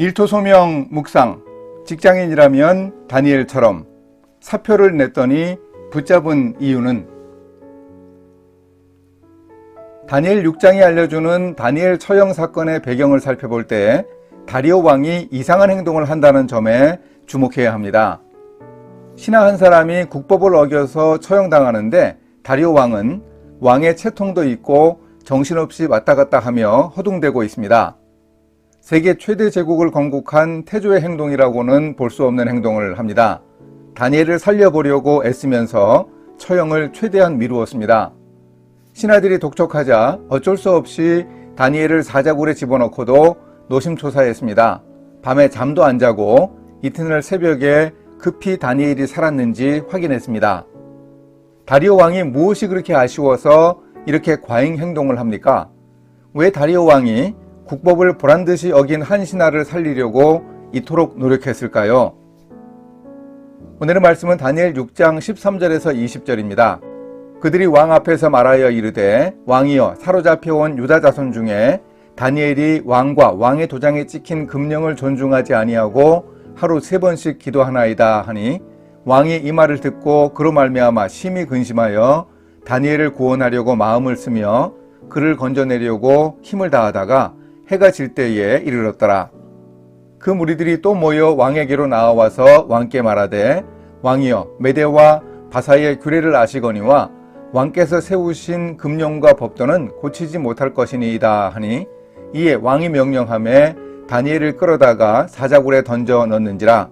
일토소명 묵상 직장인이라면 다니엘처럼 사표를 냈더니 붙잡은 이유는 다니엘 6장이 알려주는 다니엘 처형 사건의 배경을 살펴볼 때 다리오 왕이 이상한 행동을 한다는 점에 주목해야 합니다. 신하 한 사람이 국법을 어겨서 처형당하는데 다리오 왕은 왕의 채통도 있고 정신없이 왔다 갔다 하며 허둥대고 있습니다. 세계 최대 제국을 건국한 태조의 행동이라고는 볼 수 없는 행동을 합니다. 다니엘을 살려보려고 애쓰면서 처형을 최대한 미루었습니다. 신하들이 독촉하자 어쩔 수 없이 다니엘을 사자굴에 집어넣고도 노심초사했습니다. 밤에 잠도 안 자고 이튿날 새벽에 급히 다니엘이 살았는지 확인했습니다. 다리오 왕이 무엇이 그렇게 아쉬워서 이렇게 과잉 행동을 합니까? 왜 다리오 왕이 국법을 보란 듯이 어긴 한 신하를 살리려고 이토록 노력했을까요? 오늘의 말씀은 다니엘 6장 13절에서 20절입니다. 그들이 왕 앞에서 말하여 이르되 왕이여 사로잡혀온 유다 자손 중에 다니엘이 왕과 왕의 도장에 찍힌 금령을 존중하지 아니하고 하루 세 번씩 기도하나이다 하니 왕이 이 말을 듣고 그로 말미암아 심히 근심하여 다니엘을 구원하려고 마음을 쓰며 그를 건져내려고 힘을 다하다가 해가 질 때에 이르렀더라. 그 무리들이 또 모여 왕에게로 나와서 왕께 말하되 왕이여 메대와 바사의 규례를 아시거니와 왕께서 세우신 금령과 법도는 고치지 못할 것이니이다 하니 이에 왕이 명령함에 다니엘을 끌어다가 사자굴에 던져 넣는지라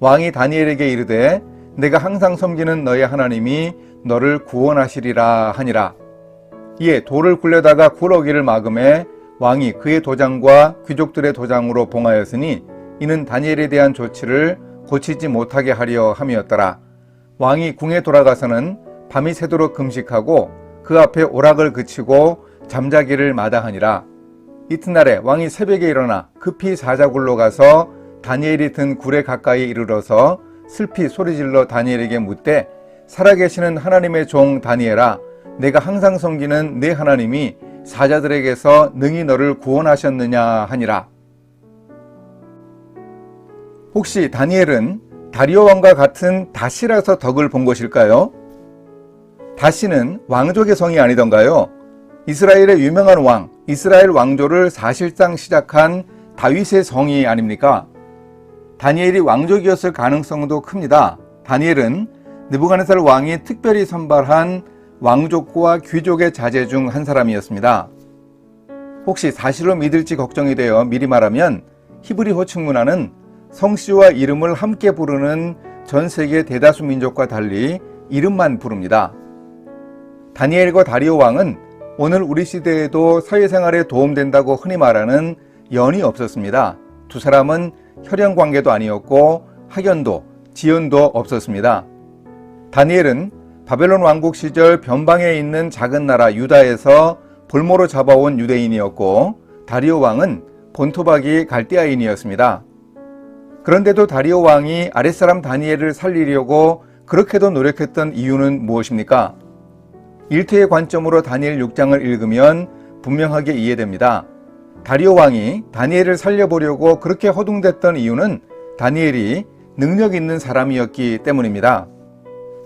왕이 다니엘에게 이르되 내가 항상 섬기는 너의 하나님이 너를 구원하시리라 하니라 이에 돌을 굴려다가 구러기를 막음에 왕이 그의 도장과 귀족들의 도장으로 봉하였으니 이는 다니엘에 대한 조치를 고치지 못하게 하려 함이었더라. 왕이 궁에 돌아가서는 밤이 새도록 금식하고 그 앞에 오락을 그치고 잠자기를 마다하니라. 이튿날에 왕이 새벽에 일어나 급히 사자굴로 가서 다니엘이 든 굴에 가까이 이르러서 슬피 소리질러 다니엘에게 묻되 살아계시는 하나님의 종 다니엘아 내가 항상 섬기는 내 하나님이 사자들에게서 능히 너를 구원하셨느냐 하니라 혹시 다니엘은 다리오 왕과 같은 다시라서 덕을 본 것일까요? 다시는 왕족의 성이 아니던가요? 이스라엘의 유명한 왕, 이스라엘 왕조를 사실상 시작한 다윗의 성이 아닙니까? 다니엘이 왕족이었을 가능성도 큽니다. 다니엘은 느부갓네살 왕이 특별히 선발한 왕족과 귀족의 자제 중 한 사람이었습니다. 혹시 사실로 믿을지 걱정이 되어 미리 말하면 히브리 호칭 문화는 성씨와 이름을 함께 부르는 전 세계 대다수 민족과 달리 이름만 부릅니다. 다니엘과 다리오 왕은 오늘 우리 시대에도 사회생활에 도움된다고 흔히 말하는 연이 없었습니다. 두 사람은 혈연 관계도 아니었고 학연도, 지연도 없었습니다. 다니엘은 바벨론 왕국 시절 변방에 있는 작은 나라 유다에서 볼모로 잡아온 유대인이었고 다리오 왕은 본토박이 갈대아인이었습니다. 그런데도 다리오 왕이 아랫사람 다니엘을 살리려고 그렇게도 노력했던 이유는 무엇입니까? 일태의 관점으로 다니엘 6장을 읽으면 분명하게 이해됩니다. 다리오 왕이 다니엘을 살려보려고 그렇게 허둥댔던 이유는 다니엘이 능력 있는 사람이었기 때문입니다.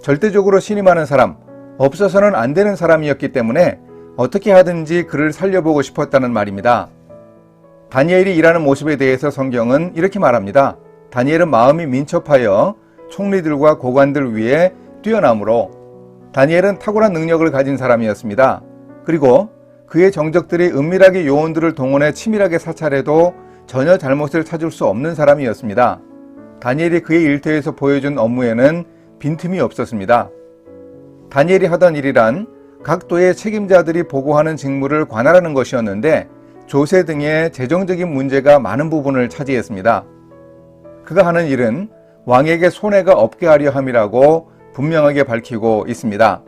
절대적으로 많은 사람, 없어서는 안 되는 사람이었기 때문에 어떻게 하든지 그를 살려보고 싶었다는 말입니다. 다니엘이 일하는 모습에 대해서 성경은 이렇게 말합니다. 다니엘은 마음이 민첩하여 총리들과 고관들 위에 뛰어나므로 다니엘은 탁월한 능력을 가진 사람이었습니다. 그리고 그의 정적들이 은밀하게 요원들을 동원해 치밀하게 사찰해도 전혀 잘못을 찾을 수 없는 사람이었습니다. 다니엘이 그의 일터에서 보여준 업무에는 빈틈이 없었습니다. 다니엘이 하던 일이란 각 도의 책임자들이 보고하는 직무를 관할하는 것이었는데 조세 등의 재정적인 문제가 많은 부분을 차지했습니다. 그가 하는 일은 왕에게 손해가 없게 하려 함이라고 분명하게 밝히고 있습니다.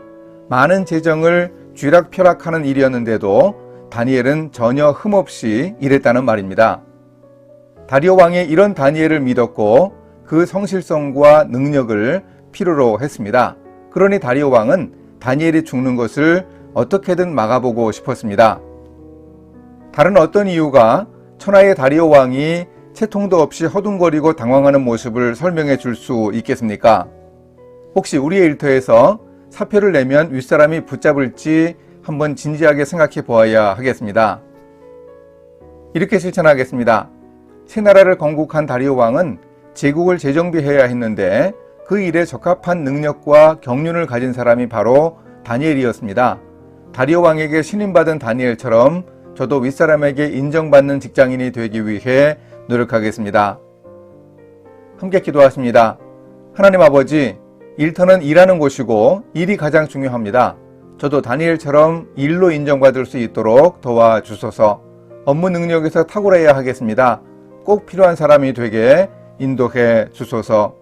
많은 재정을 쥐락펴락하는 일이었는데도 다니엘은 전혀 흠없이 일했다는 말입니다. 다리오 왕이 이런 다니엘을 믿었고 그 성실성과 능력을 필요로 했습니다. 그러니 다리오 왕은 다니엘이 죽는 것을 어떻게든 막아보고 싶었습니다. 다른 어떤 이유가 천하의 다리오 왕이 채통도 없이 허둥거리고 당황하는 모습을 설명해 줄 수 있겠습니까? 혹시 우리의 일터에서 사표를 내면 윗사람이 붙잡을지 한번 진지하게 생각해 보아야 하겠습니다. 이렇게 실천하겠습니다. 새 나라를 건국한 다리오 왕은 제국을 재정비해야 했는데 그 일에 적합한 능력과 경륜을 가진 사람이 바로 다니엘이었습니다. 다리오 왕에게 신임받은 다니엘처럼 저도 윗사람에게 인정받는 직장인이 되기 위해 노력하겠습니다. 함께 기도하십니다. 하나님 아버지, 일터는 일하는 곳이고 일이 가장 중요합니다. 저도 다니엘처럼 일로 인정받을 수 있도록 도와주소서 업무 능력에서 탁월해야 하겠습니다. 꼭 필요한 사람이 되게 인도해 주소서